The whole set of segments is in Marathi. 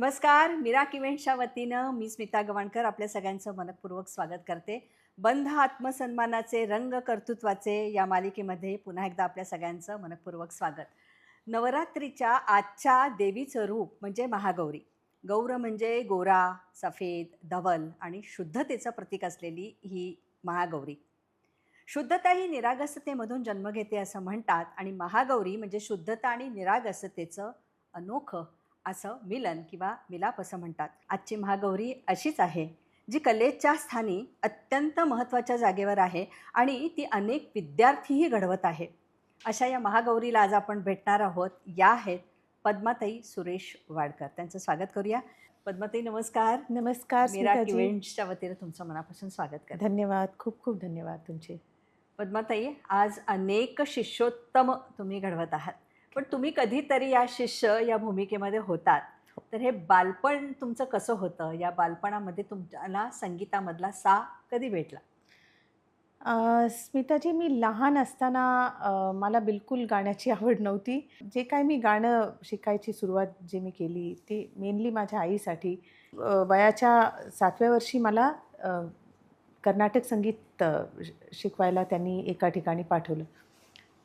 नमस्कार मीरा इव्हेंटच्या वतीनं मी स्मिता गवाणकर आपल्या सगळ्यांचं मनपूर्वक स्वागत करते. बंध आत्मसन्मानाचे रंग कर्तृत्वाचे या मालिकेमध्ये पुन्हा एकदा आपल्या सगळ्यांचं मनपूर्वक स्वागत. नवरात्रीच्या आजच्या देवीचं रूप म्हणजे महागौरी. गौर म्हणजे गोरा सफेद धवल आणि शुद्धतेचं प्रतीक असलेली ही महागौरी. शुद्धता ही निरागसतेमधून जन्म घेते असं म्हणतात आणि महागौरी म्हणजे शुद्धता आणि निरागसतेचं अनोखं असं मिलन किंवा मिलाप असं म्हणतात. आजची महागौरी अशीच आहे जी कलेच्या स्थानी अत्यंत महत्त्वाच्या जागेवर आहे आणि ती अनेक विद्यार्थीही घडवत आहे. अशा या महागौरीला आज आपण भेटणार आहोत. या आहेत पद्माताई सुरेश वाडकर. त्यांचं स्वागत करूया. पद्माताई नमस्कार. नमस्कार मीरा स्मिताजी. इव्हेंट्सच्या वतीनं तुमचं मनापासून स्वागत करते. धन्यवाद. खूप खूप धन्यवाद तुमचे. पद्माताई आज अनेक शिष्योत्तम तुम्ही घडवत आहात. पण तुम्ही कधीतरी या शिष्य या भूमिकेमध्ये होतात. तर हे बालपण तुमचं कसं होतं? या बालपणामध्ये तुमच्याला संगीतामधला सा कधी भेटला? स्मिताजी मी लहान असताना मला बिलकुल गाण्याची आवड नव्हती. जे काय मी गाणं शिकायची सुरुवात जे मी केली ते मेनली माझ्या आईसाठी. वयाच्या सातव्या वर्षी मला कर्नाटक संगीत श- शिकवायला त्यांनी एका ठिकाणी पाठवलं.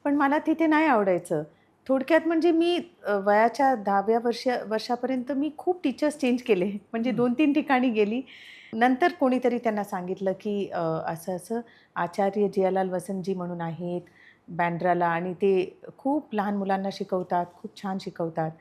पण मला तिथे नाही आवडायचं. थोडक्यात म्हणजे मी वयाच्या दहाव्या वर्ष वर्षापर्यंत मी खूप टीचर्स चेंज केले. म्हणजे. दोन तीन ठिकाणी गेली. नंतर कोणीतरी त्यांना सांगितलं की असं असं आचार्य जियालाल वसंतजी म्हणून आहेत बँड्राला आणि ते खूप लहान मुलांना शिकवतात खूप छान शिकवतात.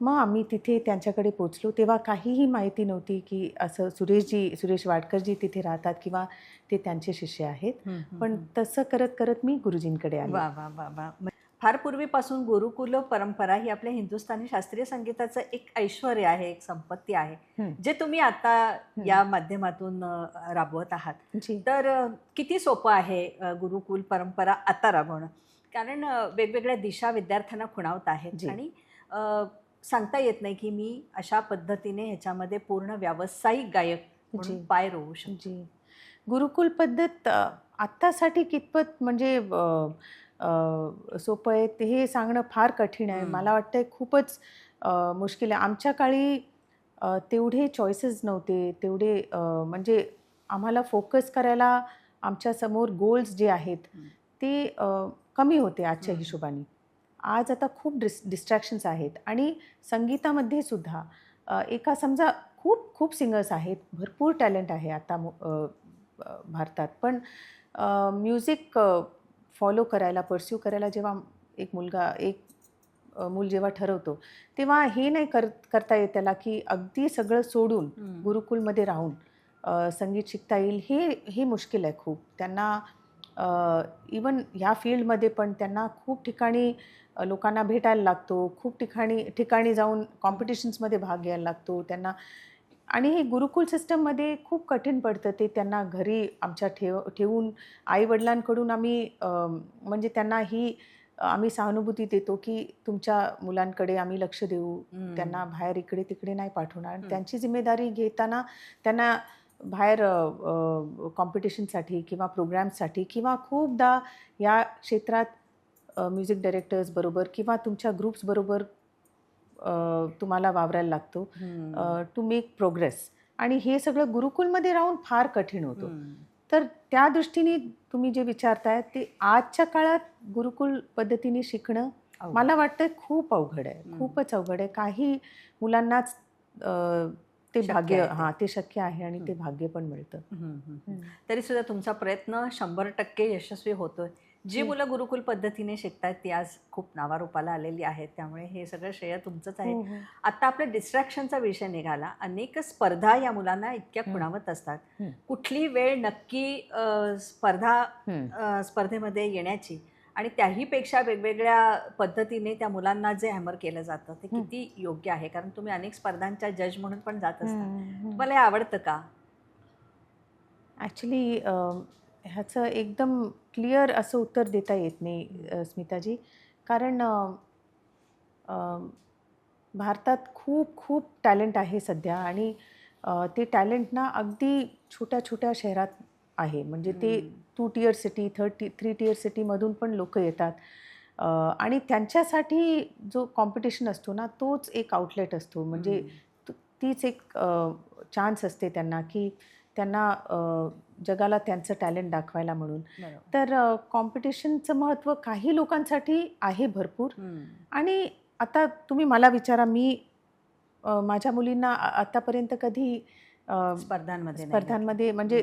मग आम्ही तिथे त्यांच्याकडे पोचलो तेव्हा काहीही माहिती नव्हती की असं सुरेशजी सुरेश वाडकरजी तिथे राहतात किंवा ते त्यांचे शिष्य आहेत. पण तसं करत करत मी गुरुजींकडे आले. वा वा वा वा. फार पूर्वीपासून गुरुकुल परंपरा ही आपल्या हिंदुस्थानी शास्त्रीय संगीताचं एक ऐश्वर आहे एक संपत्ती आहे. जे तुम्ही आता या माध्यमातून राबवत आहात तर किती सोपं आहे गुरुकुल परंपरा आता राबवणं कारण वेगवेगळ्या दिशा विद्यार्थ्यांना खुणावत आहेत. आणि सांगता येत नाही की मी अशा पद्धतीने ह्याच्यामध्ये पूर्ण व्यावसायिक गायक म्हणून. पाय रोवू शकतो जी गुरुकुल पद्धत आत्तासाठी कितपत म्हणजे सोपं आहे. ते हे सांगणं फार कठीण आहे. मला वाटतं खूपच मुश्किल आहे. आमच्या काळी तेवढे चॉईसेस नव्हते. तेवढे म्हणजे आम्हाला फोकस करायला आमच्यासमोर गोल्स जे आहेत. ते कमी होते आजच्या. हिशोबाने. आज आता खूप डिस डिस्ट्रॅक्शन्स आहेत. आणि संगीतामध्ये सुद्धा एका समजा खूप खूप सिंगर्स आहेत. भरपूर टॅलेंट आहे आता भारतात. पण म्युझिक फॉलो करायला परस्यू करायला जेव्हा एक मुलगा एक मूल जेव्हा ठरवतो तेव्हा हे नाही कर करता येत त्याला की अगदी सगळं सोडून. गुरुकुलमध्ये राहून संगीत शिकता येईल हे हे मुश्किल आहे खूप त्यांना इवन ह्या फील्डमध्ये पण त्यांना खूप ठिकाणी लोकांना भेटायला लागतो खूप ठिकाणी ठिकाणी जाऊन कॉम्पिटिशन्समध्ये भाग घ्यायला लागतो त्यांना आणि हे गुरुकुल सिस्टममध्ये खूप कठीण पडतं ते त्यांना घरी आमच्या ठेव ठेवून आईवडिलांकडून आम्ही म्हणजे त्यांना ही आम्ही सहानुभूती देतो की तुमच्या मुलांकडे आम्ही लक्ष देऊ. त्यांना बाहेर इकडे तिकडे नाही पाठवणार. त्यांची जिम्मेदारी घेताना त्यांना बाहेर कॉम्पिटिशनसाठी किंवा प्रोग्राम्ससाठी किंवा खूपदा या क्षेत्रात म्युझिक डायरेक्टर्स बरोबर किंवा तुमच्या ग्रुप्स बरोबर अ, तुम्हाला वावरायला लागतो. टू मेक प्रोग्रेस आणि हे सगळं गुरुकुलमध्ये राहून फार कठीण होतं. तर त्या दृष्टीने तुम्ही जे विचारताय ते आजच्या काळात गुरुकुल पद्धतीने शिकणं. मला वाटतं खूप अवघड आहे. खूपच अवघड आहे काही मुलांनाच ते भाग्य. हां ते शक्य आहे आणि ते भाग्य पण मिळतं. तरी सुद्धा तुमचा प्रयत्न शंभर टक्के यशस्वी होतोय जी. मुलं गुरुकुल पद्धतीने शिकतायत ती आज खूप नावारूपाला आलेली आहेत त्यामुळे हे सगळं श्रेय तुमचंच आहे हो, हो. आता आपल्या डिस्ट्रॅक्शनचा विषय निघाला अनेक स्पर्धा या मुलांना इतक्या. खुणावत असतात. कुठली वेळ नक्की स्पर्धा स्पर्धेमध्ये येण्याची आणि त्याहीपेक्षा वेगवेगळ्या पद्धतीने त्या मुलांना जे हॅमर केलं जातं ते. किती योग्य आहे कारण तुम्ही अनेक स्पर्धांच्या जज म्हणून पण जात असता. तुम्हाला हे आवडतं का ॲक्च्युली ह्याचं एकदम क्लिअर असं उत्तर देता येत नाही स्मिताजी कारण भारतात खूप खूप टॅलेंट आहे सध्या आणि ते टॅलेंट ना अगदी छोट्या छोट्या शहरात आहे म्हणजे ते. Two tier city third T three tier सिटीमधून पण लोक येतात आणि त्यांच्यासाठी जो कॉम्पिटिशन असतो ना तोच एक आउटलेट असतो म्हणजे. तीच एक चान्स असते त्यांना की त्यांना जगाला त्यांचं टॅलेंट दाखवायला म्हणून. तर कॉम्पिटिशनचं महत्त्व काही लोकांसाठी आहे भरपूर. आणि आता तुम्ही मला विचारा मी माझ्या मुलींना आतापर्यंत कधी स्पर्धांमध्ये स्पर्धांमध्ये म्हणजे.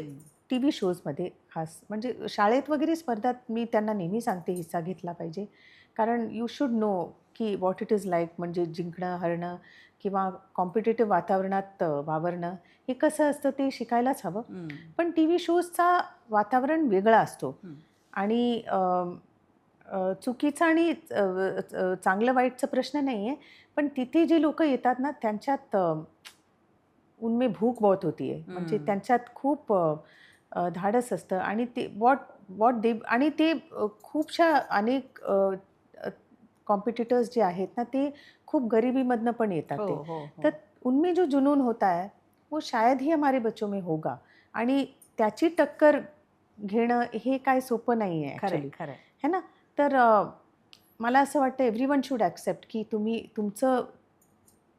टी व्ही शोजमध्ये खास म्हणजे शाळेत वगैरे स्पर्धात मी त्यांना नेहमी सांगते हिस्सा घेतला पाहिजे. कारण यू शुड नो की वॉट इट इज लाईक म्हणजे जिंकणं हरणं किंवा कॉम्पिटेटिव्ह वातावरणात वावरणं हे कसं असतं ते शिकायलाच हवं. पण टी व्ही शोजचा वातावरण वेगळा असतो. आणि चुकीचं आणि चांगलं वाईटचा प्रश्न नाही आहे पण तिथे जे लोक येतात ना त्यांच्यात उनमे भूक बहुत होती आहे म्हणजे. त्यांच्यात खूप धाडस असतं आणि ते वॉट वॉट दे आणि ते खूपशा अनेक कॉम्पिटिटर्स जे आहेत ना ते खूप गरिबीमधनं पण येतात हो ते. हो हो. तर उनमें जो जुनून होता है वो शायद ही हमारे बच्चों में होगा. आणि त्याची टक्कर घेणं हे काय सोपं नाही आहे ॲक्च्युली खरंय. है ना? तर मला असं वाटतं एव्हरी वन शूड ॲक्सेप्ट की तुम्ही तुमचं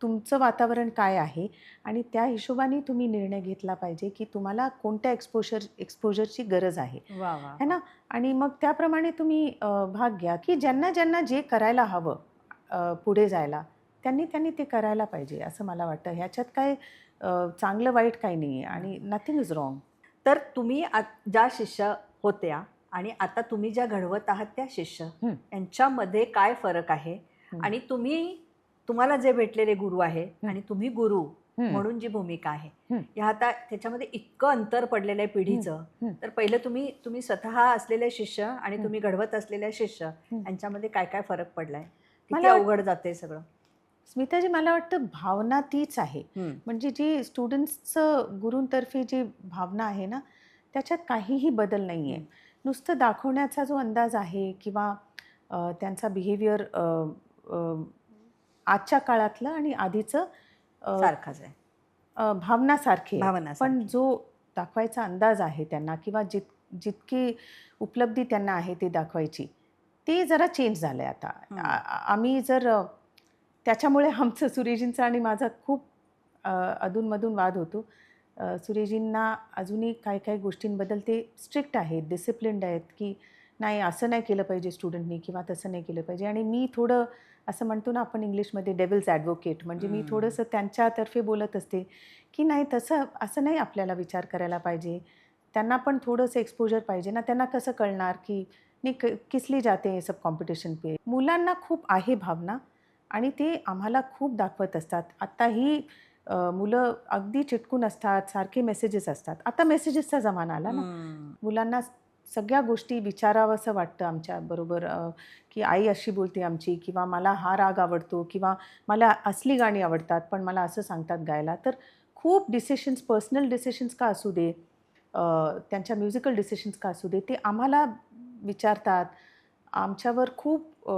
तुमचं वातावरण काय आहे? आणि त्या हिशोबाने तुम्ही निर्णय घेतला पाहिजे की तुम्हाला कोणत्या एक्सपोजर एक्सपोजरची गरज आहे. है ना? आणि मग त्याप्रमाणे तुम्ही भाग घ्या की ज्यांना ज्यांना जे करायला हवं पुढे जायला त्यांनी त्यांनी ते करायला पाहिजे असं मला वाटतं. ह्याच्यात काय चांगलं वाईट काही नाही आहे आणि नथिंग इज रॉंग तर तुम्ही ज्या शिष्य होत्या आणि आता तुम्ही ज्या घडवत आहात त्या शिष्य. यांच्यामध्ये काय फरक आहे. आणि तुम्ही तुम्हाला जे भेटलेले गुरु आहे. आणि तुम्ही गुरु म्हणून जी भूमिका आहे. ह्या आता त्याच्यामध्ये इतकं अंतर पडलेलं आहे पिढीचं. तर पहिलं तुम्ही तुम्ही स्वतः असलेले शिष्य आणि. तुम्ही घडवत असलेले शिष्य. यांच्यामध्ये काय काय फरक पडलाय मला अवघड जाते सगळं स्मिताजी मला वाटतं भावना तीच आहे म्हणजे जी स्टुडंट्सचं गुरूंतर्फे जी भावना आहे ना त्याच्यात काहीही बदल नाही आहे. नुसतं दाखवण्याचा जो अंदाज आहे किंवा त्यांचा बिहेवियर आजच्या काळातलं आणि आधीचं सारखाच आहे. अ, भावनासारखे आहे. भावना पण सारखी. जो दाखवायचा अंदाज आहे त्यांना किंवा जित जितकी उपलब्धी त्यांना आहे ते दाखवायची ते जरा चेंज झालं आहे आता आम्ही जर त्याच्यामुळे आमचं सुरेजींचा आणि माझा खूप अधूनमधून वाद होतो. सुरेजींना अजूनही काही काही गोष्टींबद्दल ते स्ट्रिक्ट आहेत डिसिप्लिन्ड आहेत की नाही असं नाही केलं पाहिजे स्टुडंटनी किंवा तसं नाही केलं पाहिजे. आणि मी थोडं असं म्हणतो ना आपण इंग्लिशमध्ये डेव्हिल्स ॲडव्होकेट म्हणजे मी. थोडंसं त्यांच्यातर्फे बोलत असते की नाही तसं असं नाही आपल्याला विचार करायला पाहिजे. त्यांना पण थोडंसं एक्सपोजर पाहिजे ना. त्यांना कसं कळणार की नाही क किसली जाते हे सब कॉम्पिटिशन पे? मुलांना खूप आहे भावना आणि ते आम्हाला खूप दाखवत असतात. आत्ताही मुलं अगदी चिटकून असतात सारखे मेसेजेस असतात. आता मेसेजेसचा जमाना आला ना. मुलांना सगळ्या गोष्टी विचारावं असं वाटतं आमच्याबरोबर की आई अशी बोलते आमची किंवा मला हा राग आवडतो किंवा मला असली गाणी आवडतात पण मला असं सांगतात गायला तर खूप डिसिशन्स पर्सनल डिसिशन्स का असू दे त्यांच्या म्युझिकल डिसिशन्स का असू दे ते आम्हाला विचारतात आमच्यावर खूप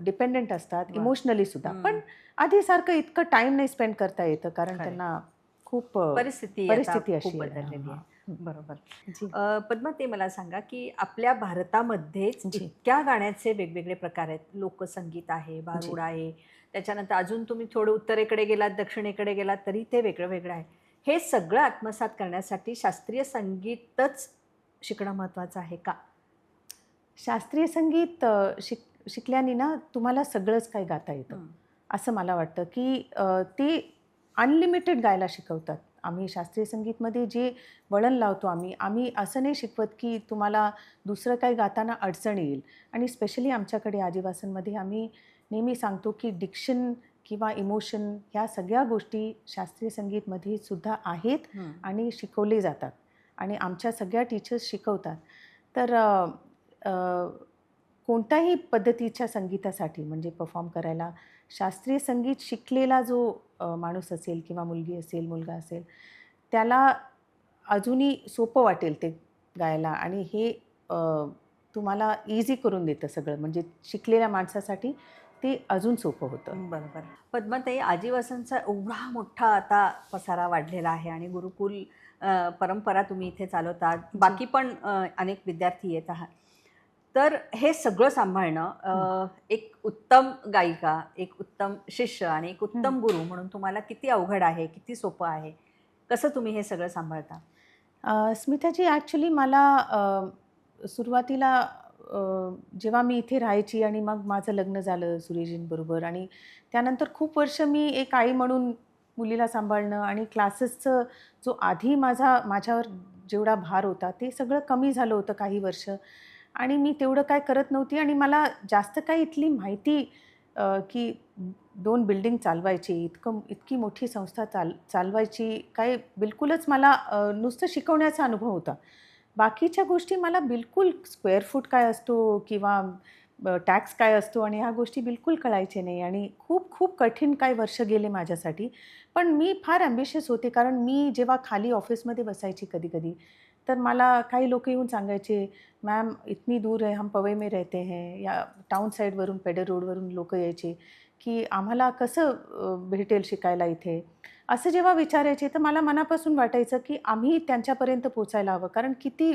डिपेंडेंट असतात. इमोशनली सुद्धा. पण आधीसारखं इतकं टाईम नाही स्पेंड करता येतं कारण. त्यांना खूप परिस्थिती परिस्थिती अशी. बदललेली आहे बरोबर. पद्मा ते मला सांगा की आपल्या भारतामध्येच. इतक्या गाण्याचे वेगवेगळे प्रकार आहेत. लोकसंगीत आहे भारुड आहे. त्याच्यानंतर अजून तुम्ही थोडं उत्तरेकडे गेलात दक्षिणेकडे गेलात तरी ते वेगळं वेगळं आहे. हे सगळं आत्मसात करण्यासाठी शास्त्रीय संगीतच शिकणं महत्त्वाचं आहे का? शास्त्रीय संगीत शिक शिकल्याने ना तुम्हाला सगळंच काही गाता येतं. असं मला वाटतं की ते अनलिमिटेड गायला शिकवतात. आम्ही शास्त्रीय संगीतमध्ये जे वळण लावतो आम्ही आम्ही असं नाही शिकवत की तुम्हाला दुसरं काही गाताना अडचण येईल. आणि स्पेशली आमच्याकडे आदिवासींमध्ये आम्ही नेहमी सांगतो की डिक्शन किंवा इमोशन ह्या सगळ्या गोष्टी शास्त्रीय संगीतमध्ये सुद्धा आहेत आणि शिकवले जातात. आणि आमच्या सगळ्या टीचर्स शिकवतात. तर कोणत्याही पद्धतीच्या संगीतासाठी म्हणजे परफॉर्म करायला शास्त्रीय संगीत शिकलेला जो माणूस असेल किंवा मुलगी असेल मुलगा असेल त्याला अजूनही सोपं वाटेल ते गायला आणि हे तुम्हाला इझी करून देतं सगळं. म्हणजे शिकलेल्या माणसासाठी ते अजून सोपं होतं. बरोबर. पद्माताई आदिवासींचा एवढा मोठा आता पसारा वाढलेला आहे आणि गुरुकुल परंपरा तुम्ही इथे चालवतात. बाकी पण अनेक विद्यार्थी येत आहात. तर हे सगळं सांभाळणं एक उत्तम गायिका एक उत्तम शिष्य आणि एक उत्तम गुरु म्हणून तुम्हाला किती अवघड आहे किती सोपं आहे कसं तुम्ही हे सगळं सांभाळता? स्मिताजी ॲक्च्युली मला सुरुवातीला जेव्हा मी इथे राहायची आणि मग माझं लग्न झालं सुरेशजींबरोबर आणि त्यानंतर खूप वर्ष मी एक आई म्हणून मुलीला सांभाळणं आणि क्लासेसचं जो आधी माझा माझ्यावर जेवढा भार होता ते सगळं कमी झालं होतं काही वर्ष. आणि मी तेवढं काय करत नव्हती आणि मला जास्त काही इथली माहिती की दोन बिल्डिंग चालवायची इतकं इतकी मोठी संस्था चाल चालवायची काय बिलकुलच मला नुसतं शिकवण्याचा अनुभव होता. बाकीच्या गोष्टी मला बिलकुल स्क्वेअर फूट काय असतो किंवा टॅक्स काय असतो आणि ह्या गोष्टी बिलकुल कळायचे नाही आणि खूप खूप कठीण काय वर्ष गेले माझ्यासाठी. पण मी फार ॲम्बिशियस होते कारण मी जेव्हा खाली ऑफिसमध्ये बसायची कधी कधी तर मला काही लोक येऊन सांगायचे मॅम इतनी दूर आहे हम पवई में रहते हैं. या टाऊन साईडवरून पेडर रोडवरून लोक यायचे की आम्हाला कसं भेटेल शिकायला इथे? असं जेव्हा विचारायचे तर मला मनापासून वाटायचं की आम्ही त्यांच्यापर्यंत पोचायला हवं. कारण किती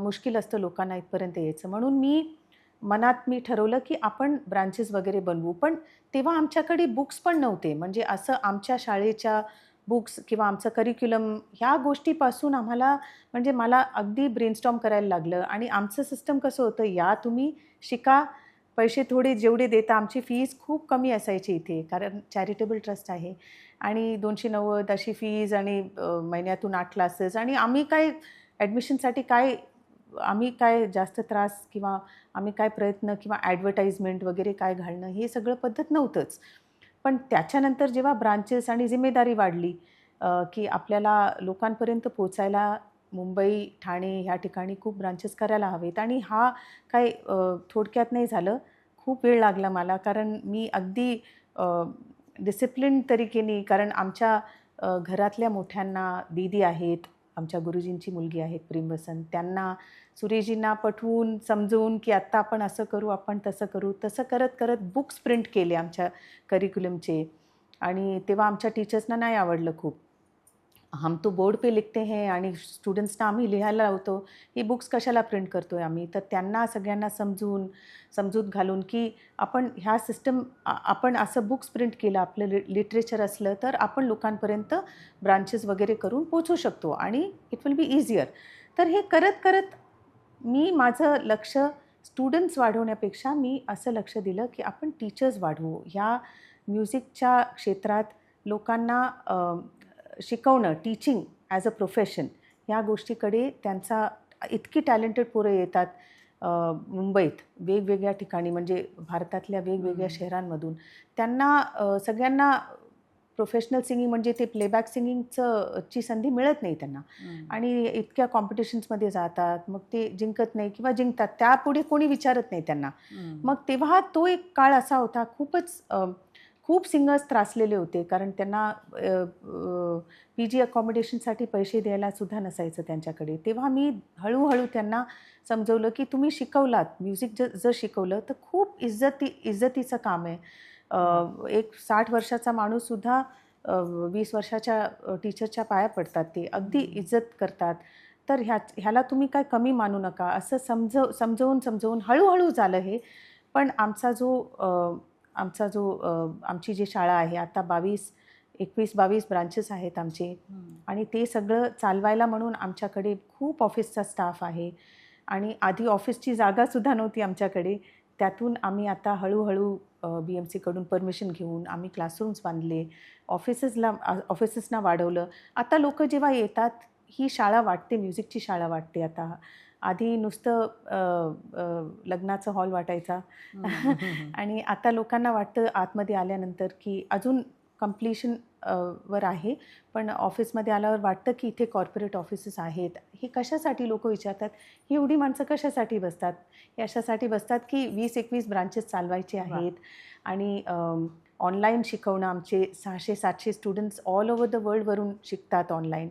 मुश्किल असतं लोकांना इथपर्यंत यायचं. म्हणून मी मनात मी ठरवलं की आपण ब्रांचेस वगैरे बनवू. पण तेव्हा आमच्याकडे बुक्स पण नव्हते. म्हणजे असं आमच्या शाळेच्या बुक्स किंवा आमचं करिक्युलम ह्या गोष्टीपासून आम्हाला म्हणजे मला अगदी ब्रेनस्टॉम करायला लागलं. आणि आमचं सिस्टम कसं होतं या तुम्ही शिका. पैसे थोडे जेवढे देता आमची फीज खूप कमी असायची इथे कारण चॅरिटेबल ट्रस्ट आहे. आणि दोनशे नव्वद अशी फीज आणि महिन्यातून आठ क्लासेस आणि आम्ही काय ॲडमिशनसाठी काय आम्ही काय जास्त त्रास किंवा आम्ही काय प्रयत्न किंवा ॲडव्हर्टाईजमेंट वगैरे काय घालणं हे सगळं पद्धत नव्हतंच. पण त्याच्यानंतर जेव्हा ब्रांचेस आणि जिम्मेदारी वाढली की आपल्याला लोकांपर्यंत पोचायला मुंबई ठाणे ह्या ठिकाणी खूप ब्रांचेस करायला हवेत आणि हा काय थोडक्यात नाही झालं. खूप वेळ लागला मला कारण मी अगदी डिसिप्लिन तरीकेने कारण आमच्या घरातल्या मोठ्यांना दीदी आहेत आमच्या गुरुजींची मुलगी आहेत प्रेमवसंत त्यांना सुरेशजींना पठवून समजवून की आत्ता आपण असं करू आपण तसं करू तसं करत करत बुक्स प्रिंट केले आमच्या करिक्युलमचे आणि तेव्हा आमच्या टीचर्सना नाही आवडलं खूप. हम तो बोर्ड पे लिखते हैं आणि स्टुडंट्सना आम्ही लिहायला लावतो. ही बुक्स कशाला प्रिंट करतो आहे आम्ही? तर त्यांना सगळ्यांना समजून समजूत घालून की आपण ह्या सिस्टम आपण असं बुक्स प्रिंट केलं आपलं लि लिटरेचर असलं तर आपण लोकांपर्यंत ब्रांचेस वगैरे करून पोचू शकतो आणि इट विल बी इझियर तर हे करत करत मी माझं लक्ष स्टुडंट्स वाढवण्यापेक्षा मी असं लक्ष दिलं की आपण टीचर्स वाढवू. ह्या म्युझिकच्या क्षेत्रात लोकांना शिकवणं टीचिंग ॲज अ प्रोफेशन ह्या गोष्टीकडे त्यांचा इतकी टॅलेंटेड पोरं येतात मुंबईत वेगवेगळ्या ठिकाणी म्हणजे भारतातल्या वेगवेगळ्या. शहरांमधून. त्यांना सगळ्यांना प्रोफेशनल सिंगिंग म्हणजे ते प्लेबॅक सिंगिंगचं ची संधी मिळत नाही त्यांना. आणि इतक्या कॉम्पिटिशन्समध्ये जातात मग ते जिंकत नाही किंवा जिंकतात त्यापुढे कोणी विचारत नाही त्यांना. मग तेव्हा तो एक काळ असा होता खूपच खूप सिंगर्स त्रासलेले होते कारण त्यांना पी जी अकॉमोडेशनसाठी पैसे द्यायला सुद्धा नसायचं त्यांच्याकडे. तेव्हा मी हळूहळू त्यांना समजवलं की तुम्ही शिकवलात म्युझिक ज जर शिकवलं तर खूप इज्जती इज्जतीचं काम आहे. एक साठ वर्षाचा माणूससुद्धा वीस वर्षाच्या टीचरच्या पाया पडतात. ते अगदी. इज्जत करतात. तर ह्या ह्याला तुम्ही काय कमी मानू नका असं समजव समजवून समजवून हळूहळू झालं हे. पण आमचा जो आमचा जो आमची जी शाळा आहे आता बावीस एकवीस बावीस ब्रांचेस आहेत आमचे. आणि ते सगळं चालवायला म्हणून आमच्याकडे खूप ऑफिसचा स्टाफ आहे. आणि आधी ऑफिसची जागासुद्धा नव्हती आमच्याकडे. त्यातून आम्ही आता हळूहळू बी एम सीकडून परमिशन घेऊन आम्ही क्लासरूम्स बांधले. ऑफिसेसला ऑफिसेसना वाढवलं. आता लोक जेव्हा येतात ही शाळा वाटते म्युझिकची शाळा वाटते आता. आधी नुसतं लग्नाचं हॉल वाटायचा. आणि आता लोकांना वाटतं आतमध्ये आल्यानंतर की अजून कम्प्लिशन वर आहे. पण ऑफिसमध्ये आल्यावर वाटतं की इथे कॉर्पोरेट ऑफिसेस आहेत. हे कशासाठी लोक विचारतात? ही एवढी माणसं कशासाठी बसतात? हे अशासाठी बसतात की वीस एकवीस ब्रांचेस चालवायचे. आहेत. आणि ऑनलाईन शिकवणं आमचे सहाशे सातशे स्टुडंट्स ऑल ओव्हर द वर्ल्डवरून शिकतात ऑनलाईन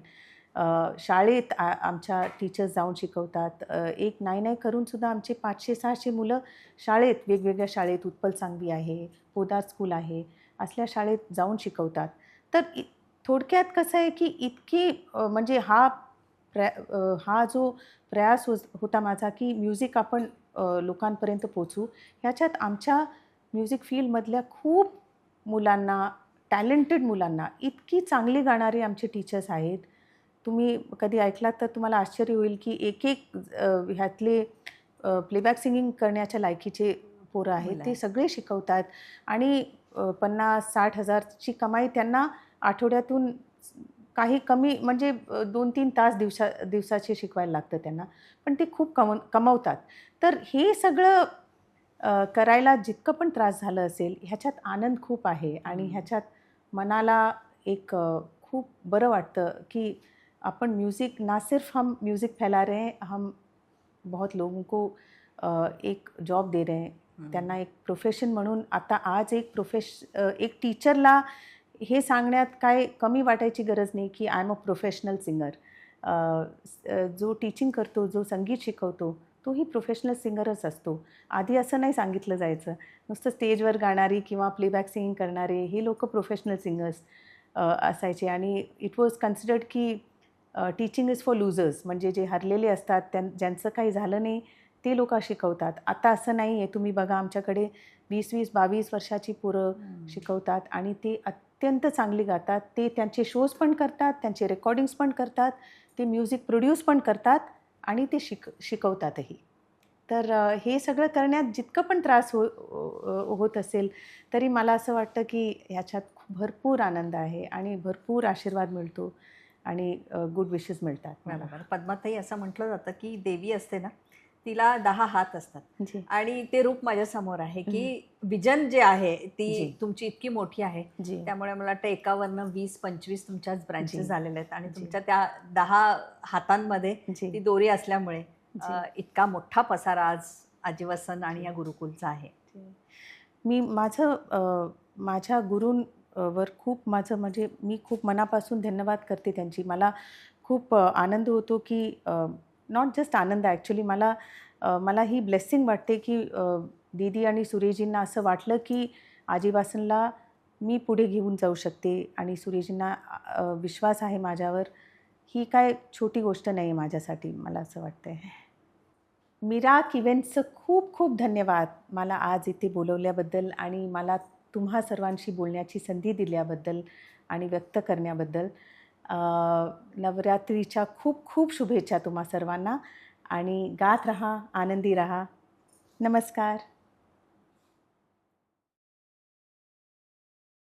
शाळेत आ आमच्या टीचर्स जाऊन शिकवतात. एक नाही नाही करूनसुद्धा आमचे पाचशे सहाशे मुलं शाळेत वेगवेगळ्या शाळेत उत्पल सांगवी आहे पोदार स्कूल आहे असल्या शाळेत जाऊन शिकवतात. तर इ थोडक्यात कसं आहे की इतकी म्हणजे हा प्रया हा जो प्रयास हो होता माझा की म्युझिक आपण लोकांपर्यंत पोचू ह्याच्यात आमच्या म्युझिक फील्डमधल्या खूप मुलांना टॅलेंटेड मुलांना इतकी चांगली गाणारी आमचे टीचर्स आहेत. तुम्ही कधी ऐकलात तर तुम्हाला आश्चर्य होईल की एक एक ह्यातले प्लेबॅक सिंगिंग करण्याच्या लायकीचे पोरं आहेत मुलं ते. सगळे शिकवतात आणि पन्नास साठ हजारची कमाई त्यांना आठवड्यातून काही कमी म्हणजे दोन तीन तास दिवसा दिवसाचे शिकवायला लागतं त्यांना पण ते खूप कमव कमवतात तर हे सगळं करायला जितकं पण त्रास झालं असेल ह्याच्यात आनंद खूप आहे आणि. ह्याच्यात मनाला एक खूप बरं वाटतं की अपन म्यूज़िक ना सिर्फ हम म्यूज़िक फैला रहे हैं हम बहुत लोगों को एक जॉब दे रहे हैं. त्यांना एक प्रोफेशन म्हणून आता आज एक प्रोफेश एक टीचरला हे सांगण्यात काय कमी वाटायची गरज नाही की I am a professional singer जो टीचिंग करतो जो संगीत शिकवतो तोही प्रोफेशनल सिंगरच असतो. आधी असं नाही सांगितलं जायचं. नुसतं स्टेजवर गाणारी किंवा प्लेबॅक सिंगिंग करणारे हे लोक प्रोफेशनल सिंगर्स असायचे. आणि इट वॉज कन्सिडर्ड की टीचिंग इज फॉर लुझर्स म्हणजे जे हरलेले असतात त्यां ज्यांचं काही झालं नाही ते लोक शिकवतात. आता असं नाही आहे. तुम्ही बघा आमच्याकडे वीस वीस बावीस वर्षाची पोरं. शिकवतात आणि ते अत्यंत चांगली गातात. ते त्यांचे शोज पण करतात त्यांचे रेकॉर्डिंग्स पण करतात ते म्युझिक प्रोड्यूस पण करतात आणि ते शिक शिकवतातही. तर हे सगळं करण्यात जितकं पण त्रास हो होत असेल तरी मला असं वाटतं की ह्याच्यात भरपूर आनंद आहे आणि भरपूर आशीर्वाद मिळतो. आणि गुड विशेस मिळतात बरोबर पद्माताई असं म्हटलं जातं की देवी असते ना तिला दहा हात असतात. आणि ते रूप माझ्यासमोर आहे की विजन जे आहे ती. तुमची इतकी मोठी आहे. त्यामुळे मला वाटतं एकावन्न वीस पंचवीस तुमच्याच ब्रांचेस जी. झालेले आहेत. आणि. तुमच्या त्या दहा हातांमध्ये ती दोरी असल्यामुळे इतका मोठा पसारा आज आजीवसन आणि या गुरुकुलचा आहे. मी माझं माझ्या वर खूप माझं म्हणजे मी खूप मनापासून धन्यवाद करते त्यांची. मला खूप आनंद होतो की नॉट जस्ट आनंद ॲक्च्युली मला मला ही ब्लेसिंग वाटते की दीदी आणि सुरेजींना असं वाटलं की आजीवासनला मी पुढे घेऊन जाऊ शकते आणि सुरेजींना विश्वास आहे माझ्यावर. ही काय छोटी गोष्ट नाही आहे माझ्यासाठी मला असं वाटतं आहे मिराक इव्हेंट्सचं खूप खूप धन्यवाद. मला आज इथे बोलवल्याबद्दल आणि मला तुम्हा सर्वांशी बोलण्याची संधी दिल्याबद्दल आणि व्यक्त करण्याबद्दल नवरात्रीच्या खूप खूप शुभेच्छा तुम्हा सर्वांना आणि गात रहा आनंदी रहा. नमस्कार.